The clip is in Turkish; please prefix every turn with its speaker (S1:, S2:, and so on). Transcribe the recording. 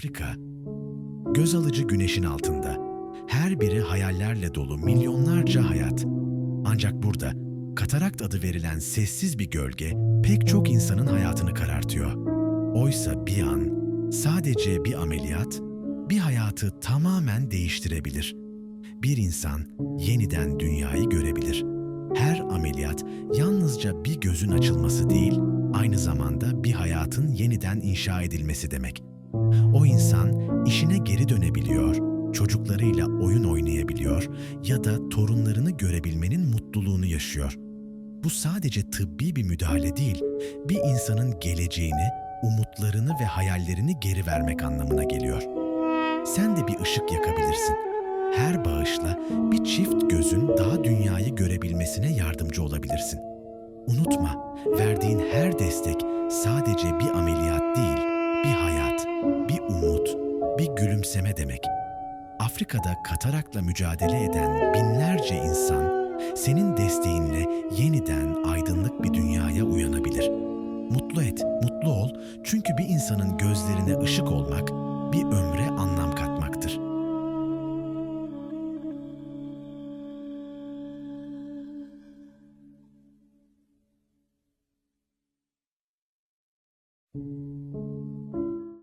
S1: Afrika, göz alıcı güneşin altında. Her biri hayallerle dolu milyonlarca hayat. Ancak burada katarakt adı verilen sessiz bir gölge pek çok insanın hayatını karartıyor. Oysa bir an, sadece bir ameliyat, bir hayatı tamamen değiştirebilir. Bir insan yeniden dünyayı görebilir. Her ameliyat yalnızca bir gözün açılması değil, aynı zamanda bir hayatın yeniden inşa edilmesi demek. O insan işine geri dönebiliyor, çocuklarıyla oyun oynayabiliyor ya da torunlarını görebilmenin mutluluğunu yaşıyor. Bu sadece tıbbi bir müdahale değil, bir insanın geleceğini, umutlarını ve hayallerini geri vermek anlamına geliyor. Sen de bir ışık yakabilirsin. Her bağışla bir çift gözün daha dünyayı görebilmesine yardımcı olabilirsin. Unutma, verdiğin her destek sadece bir ameliyat değil, gülümseme demek. Afrika'da katarakla mücadele eden binlerce insan senin desteğinle yeniden aydınlık bir dünyaya uyanabilir. Mutlu et, mutlu ol çünkü bir insanın gözlerine ışık olmak bir ömre anlam katmaktır.